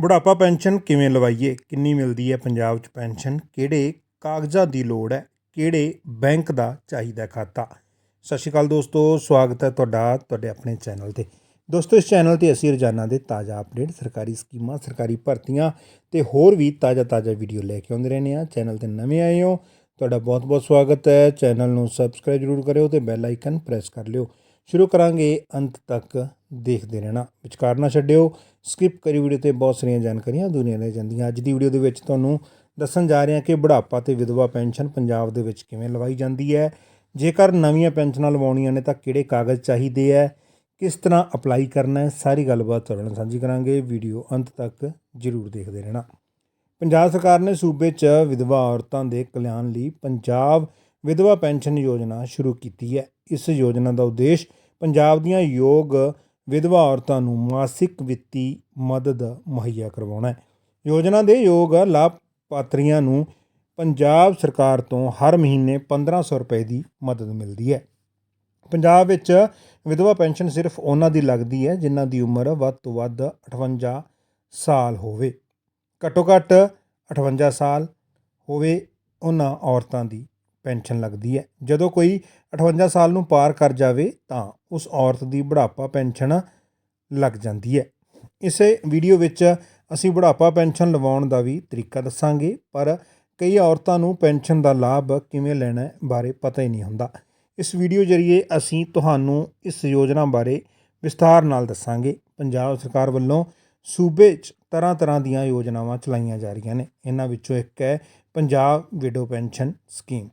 ਬੁਢਾਪਾ ਪੈਨਸ਼ਨ ਕਿਵੇਂ ਲਵਾਈਏ? ਕਿੰਨੀ ਮਿਲਦੀ ਹੈ ਪੰਜਾਬ 'ਚ ਪੈਨਸ਼ਨ? ਕਿਹੜੇ ਕਾਗਜ਼ਾਂ ਦੀ ਲੋੜ ਹੈ? ਕਿਹੜੇ ਬੈਂਕ ਦਾ ਚਾਹੀਦਾ ਖਾਤਾ? ਸਤਿ ਸ਼੍ਰੀ ਅਕਾਲ ਦੋਸਤੋ, ਸਵਾਗਤ ਹੈ ਤੁਹਾਡਾ, ਤੁਹਾਡੇ ਆਪਣੇ ਚੈਨਲ ਤੇ। ਦੋਸਤੋ, ਇਸ ਚੈਨਲ ਤੇ ਅਸੀਂ ਰੋਜ਼ਾਨਾ ਦੇ ਤਾਜ਼ਾ ਅਪਡੇਟ, ਸਰਕਾਰੀ ਸਕੀਮਾਂ, ਸਰਕਾਰੀ ਭਰਤੀਆਂ ਤੇ ਹੋਰ ਵੀ ਤਾਜ਼ਾ ਤਾਜ਼ਾ ਵੀਡੀਓ ਲੈ ਕੇ ਆਉਂਦੇ ਰਹਿੰਦੇ ਆ ਚੈਨਲ ਤੇ ਨਵੇਂ ਆਏ ਹੋ, ਤੁਹਾਡਾ ਬਹੁਤ ਬਹੁਤ ਸਵਾਗਤ ਹੈ। ਚੈਨਲ ਨੂੰ ਸਬਸਕ੍ਰਾਈਬ ਜ਼ਰੂਰ ਕਰਿਓ ਤੇ ਬੈਲ ਆਈਕਨ ਪ੍ਰੈਸ ਕਰ ਲਿਓ। ਸ਼ੁਰੂ ਕਰਾਂਗੇ ਅੰਤ ਤੱਕ ਦੇਖਦੇ ਰਹਿਣਾ। ਵਿਚਕਾਰ ਨਾ ਛੱਡਿਓ। ਸਕਿਪ ਕਰੀ ਵੀਡੀਓ ਤੇ ਬਹੁਤ ਸਾਰੀਆਂ ਜਾਣਕਾਰੀਆਂ ਦੁਨੀਆ ਲੈ ਜਾਂਦੀਆਂ। ਅੱਜ ਦੀ ਵੀਡੀਓ ਦੇ ਵਿੱਚ ਤੁਹਾਨੂੰ ਦੱਸਣ ਜਾ ਰਹੇ ਹਾਂ ਕਿ ਬੁਢਾਪਾ ਤੇ ਵਿਧਵਾ ਪੈਨਸ਼ਨ ਪੰਜਾਬ ਦੇ ਵਿੱਚ ਕਿਵੇਂ ਲਵਾਈ ਜਾਂਦੀ ਹੈ? ਜੇਕਰ ਨਵੀਆਂ ਪੈਨਸ਼ਨਾਂ ਲਵਾਉਣੀਆਂ ਨੇ ਤਾਂ ਕਿਹੜੇ ਕਾਗਜ਼ ਚਾਹੀਦੇ ਹੈ? ਕਿਸ ਤਰ੍ਹਾਂ ਅਪਲਾਈ ਕਰਨਾ ਹੈ? ਸਾਰੀ ਗੱਲਬਾਤ ਤੁਹਾਡੇ ਨਾਲ ਸਾਂਝੀ ਕਰਾਂਗੇ। ਵੀਡੀਓ ਅੰਤ ਤੱਕ ਜ਼ਰੂਰ ਦੇਖਦੇ ਰਹਿਣਾ। ਪੰਜਾਬ ਸਰਕਾਰ ਨੇ ਸੂਬੇ 'ਚ ਵਿਧਵਾ ਔਰਤਾਂ ਦੇ ਕਲਿਆਣ ਲਈ ਪੰਜਾਬ ਵਿਧਵਾ ਪੈਨਸ਼ਨ ਯੋਜਨਾ ਸ਼ੁਰੂ ਕੀਤੀ ਹੈ। ਇਸ ਯੋਜਨਾ ਦਾ ਉਦੇਸ਼ ਪੰਜਾਬ ਦੀਆਂ ਯੋਗ ਵਿਧਵਾ ਔਰਤਾਂ ਨੂੰ ਮਾਸਿਕ ਵਿੱਤੀ ਮਦਦ ਮੁਹੱਈਆ ਕਰਵਾਉਣਾ ਹੈ। ਯੋਜਨਾ ਦੇ ਯੋਗ ਲਾਭਪਾਤਰੀਆਂ ਨੂੰ ਪੰਜਾਬ ਸਰਕਾਰ ਤੋਂ ਹਰ ਮਹੀਨੇ 1500 ਰੁਪਏ ਦੀ ਮਦਦ ਮਿਲਦੀ ਹੈ। ਪੰਜਾਬ ਵਿੱਚ ਵਿਧਵਾ ਪੈਨਸ਼ਨ ਸਿਰਫ ਉਹਨਾਂ ਦੀ ਲੱਗਦੀ ਹੈ ਜਿਨ੍ਹਾਂ ਦੀ ਉਮਰ ਵੱਧ ਤੋਂ ਵੱਧ 58 ਸਾਲ ਹੋਵੇ। ਘੱਟੋ ਘੱਟ 58 ਸਾਲ ਹੋਵੇ ਉਹਨਾਂ ਔਰਤਾਂ ਦੀ ਪੈਨਸ਼ਨ ਲੱਗਦੀ ਹੈ। ਜਦੋਂ ਕੋਈ 58 ਸਾਲ ਨੂੰ ਪਾਰ ਕਰ ਜਾਵੇ ਤਾਂ ਉਸ ਔਰਤ ਦੀ ਬੁਢਾਪਾ ਪੈਨਸ਼ਨ ਲੱਗ ਜਾਂਦੀ ਹੈ। ਇਸੇ ਵੀਡੀਓ ਵਿੱਚ ਅਸੀਂ ਬੁਢਾਪਾ ਪੈਨਸ਼ਨ ਲਵਾਉਣ ਦਾ ਵੀ ਤਰੀਕਾ ਦੱਸਾਂਗੇ, ਪਰ ਕਈ ਔਰਤਾਂ ਨੂੰ ਪੈਨਸ਼ਨ ਦਾ ਲਾਭ ਕਿਵੇਂ ਲੈਣਾ ਬਾਰੇ ਪਤਾ ਹੀ ਨਹੀਂ ਹੁੰਦਾ। ਇਸ ਵੀਡੀਓ ਜ਼ਰੀਏ ਅਸੀਂ ਤੁਹਾਨੂੰ ਇਸ ਯੋਜਨਾ ਬਾਰੇ ਵਿਸਥਾਰ ਨਾਲ ਦੱਸਾਂਗੇ। ਪੰਜਾਬ ਸਰਕਾਰ ਵੱਲੋਂ ਸੂਬੇ 'ਚ ਤਰ੍ਹਾਂ ਤਰ੍ਹਾਂ ਦੀਆਂ ਯੋਜਨਾਵਾਂ ਚਲਾਈਆਂ ਜਾ ਰਹੀਆਂ ਨੇ। ਇਹਨਾਂ ਵਿੱਚੋਂ ਇੱਕ ਹੈ ਪੰਜਾਬ ਵਿਡੋ ਪੈਨਸ਼ਨ ਸਕੀਮ।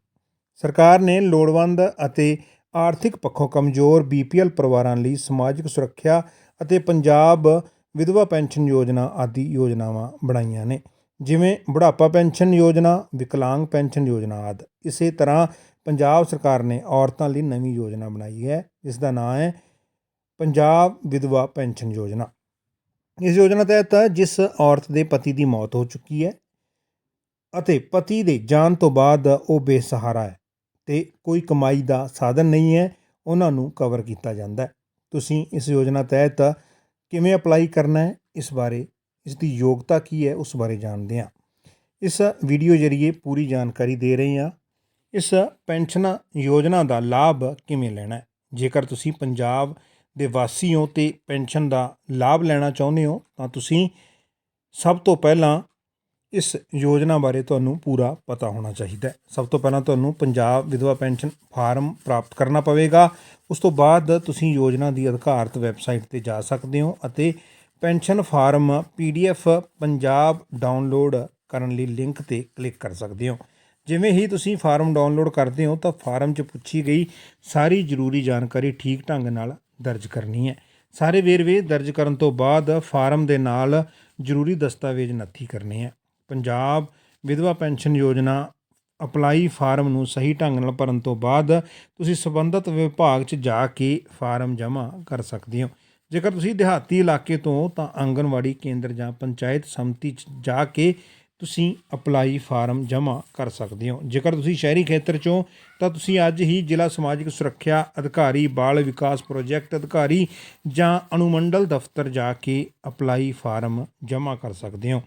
ਸਰਕਾਰ ਨੇ ਲੋੜਵੰਦ ਅਤੇ ਆਰਥਿਕ ਪੱਖੋਂ ਕਮਜ਼ੋਰ ਬੀਪੀਐਲ ਪਰਿਵਾਰਾਂ ਲਈ ਸਮਾਜਿਕ ਸੁਰੱਖਿਆ ਅਤੇ ਪੰਜਾਬ ਵਿਧਵਾ ਪੈਨਸ਼ਨ ਯੋਜਨਾ ਆਦਿ ਯੋਜਨਾਵਾਂ ਬਣਾਈਆਂ ਨੇ। ਜਿਵੇਂ ਬੁਢਾਪਾ ਪੈਨਸ਼ਨ ਯੋਜਨਾ, ਵਿਕਲਾਂਗ ਪੈਨਸ਼ਨ ਯੋਜਨਾ ਆਦਿ। ਇਸੇ ਤਰ੍ਹਾਂ ਪੰਜਾਬ ਸਰਕਾਰ ਨੇ ਔਰਤਾਂ ਲਈ ਨਵੀਂ ਯੋਜਨਾ ਬਣਾਈ ਹੈ। ਜਿਸ ਦਾ ਨਾਮ ਹੈ ਪੰਜਾਬ ਵਿਧਵਾ ਪੈਨਸ਼ਨ ਯੋਜਨਾ। ਇਸ ਯੋਜਨਾ ਤਹਿਤ ਜਿਸ ਔਰਤ ਦੇ ਪਤੀ ਦੀ ਮੌਤ ਹੋ ਚੁੱਕੀ ਹੈ ਅਤੇ ਪਤੀ ਦੇ ਜਾਣ ਤੋਂ ਬਾਅਦ ਉਹ ਬੇਸਹਾਰਾ ਹੈ। ਅਤੇ ਕੋਈ ਕਮਾਈ ਦਾ ਸਾਧਨ ਨਹੀਂ ਹੈ, ਉਹਨਾਂ ਨੂੰ ਕਵਰ ਕੀਤਾ ਜਾਂਦਾ ਤੁਸੀਂ ਇਸ ਯੋਜਨਾ ਤਹਿਤ ਕਿਵੇਂ ਅਪਲਾਈ ਕਰਨਾ ਹੈ, ਇਸ ਬਾਰੇ ਇਸ ਦੀ ਯੋਗਤਾ ਕੀ ਹੈ, ਉਸ ਬਾਰੇ ਜਾਣਦੇ ਹਾਂ। ਇਸ ਵੀਡੀਓ ਜ਼ਰੀਏ ਪੂਰੀ ਜਾਣਕਾਰੀ ਦੇ ਰਹੇ ਹਾਂ। ਇਸ ਪੈਨਸ਼ਨ ਯੋਜਨਾ ਦਾ ਲਾਭ ਕਿਵੇਂ ਲੈਣਾ ਹੈ? ਜੇਕਰ ਤੁਸੀਂ ਪੰਜਾਬ ਦੇ ਵਾਸੀ ਹੋ ਤੇ ਪੈਨਸ਼ਨ ਦਾ ਲਾਭ ਲੈਣਾ ਚਾਹੁੰਦੇ ਹੋ, ਤਾਂ ਤੁਸੀਂ ਸਭ ਤੋਂ ਪਹਿਲਾਂ ਇਸ ਯੋਜਨਾ ਬਾਰੇ ਤੁਹਾਨੂੰ ਪੂਰਾ ਪਤਾ ਹੋਣਾ ਚਾਹੀਦਾ ਹੈ। ਸਭ ਤੋਂ ਪਹਿਲਾਂ ਤੁਹਾਨੂੰ ਪੰਜਾਬ ਵਿਧਵਾ ਪੈਨਸ਼ਨ ਫਾਰਮ ਪ੍ਰਾਪਤ ਕਰਨਾ ਪਵੇਗਾ। ਉਸ ਤੋਂ ਬਾਅਦ ਤੁਸੀਂ ਯੋਜਨਾ ਦੀ ਅਧਿਕਾਰਤ ਵੈਬਸਾਈਟ ਤੇ ਜਾ ਸਕਦੇ ਹੋ ਅਤੇ pension form PDF Punjab download ਕਰਨ ਲਈ ਲਿੰਕ ਤੇ ਕਲਿੱਕ ਕਰ ਸਕਦੇ ਹੋ। ਜਿਵੇਂ ਹੀ ਤੁਸੀਂ ਫਾਰਮ ਡਾਊਨਲੋਡ ਕਰਦੇ ਹੋ ਤਾਂ ਫਾਰਮ 'ਚ ਪੁੱਛੀ ਗਈ ਸਾਰੀ ਜ਼ਰੂਰੀ ਜਾਣਕਾਰੀ ਠੀਕ ਢੰਗ ਨਾਲ ਦਰਜ ਕਰਨੀ ਹੈ। ਸਾਰੇ ਵੇਰਵੇ ਦਰਜ ਕਰਨ ਤੋਂ ਬਾਅਦ ਫਾਰਮ ਦੇ ਨਾਲ ਜ਼ਰੂਰੀ ਦਸਤਾਵੇਜ਼ ਨੱਥੀ ਕਰਨੇ ਹੈ। ਪੰਜਾਬ ਵਿਧਵਾ ਪੈਨਸ਼ਨ ਯੋਜਨਾ ਅਪਲਾਈ ਫਾਰਮ ਨੂੰ ਸਹੀ ਢੰਗ ਨਾਲ ਭਰਨ ਤੋਂ ਬਾਅਦ ਤੁਸੀਂ ਸੰਬੰਧਿਤ ਵਿਭਾਗ 'ਚ ਜਾ ਕੇ ਫਾਰਮ ਜਮ੍ਹਾਂ ਕਰ ਸਕਦੇ ਹੋ। ਜੇਕਰ ਤੁਸੀਂ ਦਿਹਾਤੀ ਇਲਾਕੇ ਤੋਂ ਤਾਂ ਆਂਗਨਵਾੜੀ ਕੇਂਦਰ ਜਾਂ ਪੰਚਾਇਤ ਸਮਿਤੀ 'ਚ ਜਾ ਕੇ ਤੁਸੀਂ ਅਪਲਾਈ ਫਾਰਮ ਜਮ੍ਹਾਂ ਕਰ ਸਕਦੇ ਹੋ। ਜੇਕਰ ਤੁਸੀਂ ਸ਼ਹਿਰੀ ਖੇਤਰ 'ਚੋਂ ਤਾਂ ਤੁਸੀਂ ਅੱਜ ਹੀ ਜ਼ਿਲ੍ਹਾ ਸਮਾਜਿਕ ਸੁਰੱਖਿਆ ਅਧਿਕਾਰੀ, ਬਾਲ ਵਿਕਾਸ ਪ੍ਰੋਜੈਕਟ ਅਧਿਕਾਰੀ ਜਾਂ ਅਨੁਮੰਡਲ ਦਫ਼ਤਰ ਜਾ ਕੇ ਅਪਲਾਈ ਫਾਰਮ ਜਮ੍ਹਾਂ ਕਰ ਸਕਦੇ ਹੋ।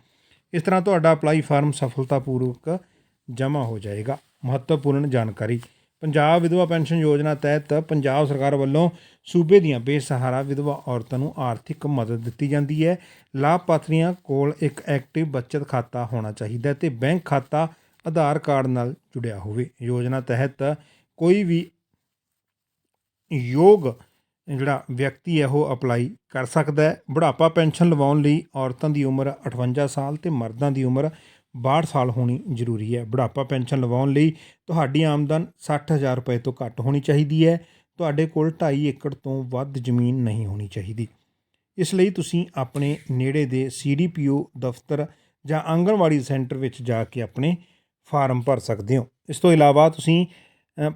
ਇਸ ਤਰ੍ਹਾਂ ਤੁਹਾਡਾ ਅਪਲਾਈ ਫਾਰਮ ਸਫਲਤਾਪੂਰਵਕ ਜਮ੍ਹਾਂ ਹੋ ਜਾਏਗਾ। ਮਹੱਤਵਪੂਰਨ ਜਾਣਕਾਰੀ। ਪੰਜਾਬ ਵਿਧਵਾ ਪੈਨਸ਼ਨ ਯੋਜਨਾ ਤਹਿਤ ਪੰਜਾਬ ਸਰਕਾਰ ਵੱਲੋਂ ਸੂਬੇ ਦੀਆਂ ਬੇਸਹਾਰਾ ਵਿਧਵਾ ਔਰਤਾਂ ਨੂੰ ਆਰਥਿਕ ਮਦਦ ਦਿੱਤੀ ਜਾਂਦੀ ਹੈ। ਲਾਭਪਾਤਰੀਆਂ ਕੋਲ ਇੱਕ ਐਕਟਿਵ ਬਚਤ ਖਾਤਾ ਹੋਣਾ ਚਾਹੀਦਾ ਹੈ ਤੇ ਬੈਂਕ ਖਾਤਾ ਆਧਾਰ ਕਾਰਡ ਨਾਲ ਜੁੜਿਆ ਹੋਵੇ। ਯੋਜਨਾ ਤਹਿਤ ਕੋਈ ਵੀ ਯੋਗ ਜਿਹੜਾ ਵਿਅਕਤੀ ਹੈ, ਉਹ ਅਪਲਾਈ ਕਰ ਸਕਦਾ ਹੈ। ਬੁਢਾਪਾ ਪੈਨਸ਼ਨ ਲਵਾਉਣ ਲਈ ਔਰਤਾਂ ਦੀ ਉਮਰ 58 ਸਾਲ ਤੇ ਮਰਦਾਂ ਦੀ ਉਮਰ 62 ਸਾਲ ਹੋਣੀ ਜ਼ਰੂਰੀ ਹੈ। ਬੁਢਾਪਾ ਪੈਨਸ਼ਨ ਲਵਾਉਣ ਲਈ ਤੁਹਾਡੀ ਆਮਦਨ 60000 ਰੁਪਏ ਤੋਂ ਘੱਟ ਹੋਣੀ ਚਾਹੀਦੀ ਹੈ। ਤੁਹਾਡੇ ਕੋਲ 2.5 ਏਕੜ ਤੋਂ ਵੱਧ ਜ਼ਮੀਨ ਨਹੀਂ ਹੋਣੀ ਚਾਹੀਦੀ। ਇਸ ਲਈ ਤੁਸੀਂ ਆਪਣੇ ਨੇੜੇ ਦੇ ਸੀਡੀਪੀਓ ਦਫ਼ਤਰ ਜਾਂ ਆਂਗਣਵਾੜੀ ਸੈਂਟਰ ਵਿੱਚ ਜਾ ਕੇ ਆਪਣੇ ਫਾਰਮ ਭਰ ਸਕਦੇ ਹੋ। ਇਸ ਤੋਂ ਇਲਾਵਾ ਤੁਸੀਂ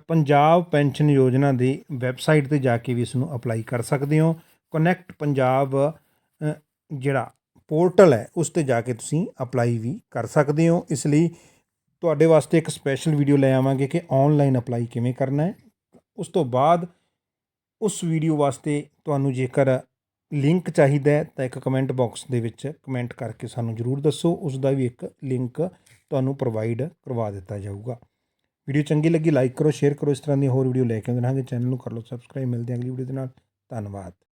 ਪੰਜਾਬ ਪੈਨਸ਼ਨ ਯੋਜਨਾ ਦੇ ਵੈਬਸਾਈਟ ਤੇ ਜਾ ਕੇ ਵੀ ਇਸ ਨੂੰ ਅਪਲਾਈ ਕਰ ਸਕਦੇ ਹੋ। ਕਨੈਕਟ ਪੰਜਾਬ ਜਿਹੜਾ ਪੋਰਟਲ ਹੈ, ਉਸ ਤੇ ਜਾ ਕੇ ਤੁਸੀਂ ਅਪਲਾਈ ਵੀ ਕਰ ਸਕਦੇ ਹੋ। ਇਸ ਲਈ ਤੁਹਾਡੇ ਵਾਸਤੇ ਇੱਕ ਸਪੈਸ਼ਲ ਵੀਡੀਓ ਲੈ ਆਵਾਂਗੇ ਕਿ ਆਨਲਾਈਨ ਅਪਲਾਈ ਕਿਵੇਂ ਕਰਨਾ ਹੈ। ਉਸ ਤੋਂ ਬਾਅਦ ਉਸ ਵੀਡੀਓ ਵਾਸਤੇ ਤੁਹਾਨੂੰ ਜੇਕਰ ਲਿੰਕ ਚਾਹੀਦਾ ਹੈ, ਤਾਂ ਇੱਕ ਕਮੈਂਟ ਬਾਕਸ ਦੇ ਵਿੱਚ ਕਮੈਂਟ ਕਰਕੇ ਸਾਨੂੰ ਜਰੂਰ ਦੱਸੋ। ਉਸ ਦਾ ਵੀ ਇੱਕ ਲਿੰਕ ਤੁਹਾਨੂੰ ਪ੍ਰੋਵਾਈਡ ਕਰਵਾ ਦਿੱਤਾ ਜਾਊਗਾ। ਵੀਡੀਓ ਚੰਗੀ ਲੱਗੀ ਲਾਈਕ ਕਰੋ ਸ਼ੇਅਰ ਕਰੋ, ਇਸ ਤਰ੍ਹਾਂ ਦੀ ਹੋਰ ਵੀਡੀਓ ਲੈ ਕੇ ਆਉਂਦੇ ਰਹਾਂਗੇ। ਚੈਨਲ ਨੂੰ ਕਰ ਲਓ ਸਬਸਕ੍ਰਾਈਬ ਮਿਲਦੇ ਹਾਂ ਅਗਲੀ ਵੀਡੀਓ ਦੇ ਨਾਲ। ਧੰਨਵਾਦ।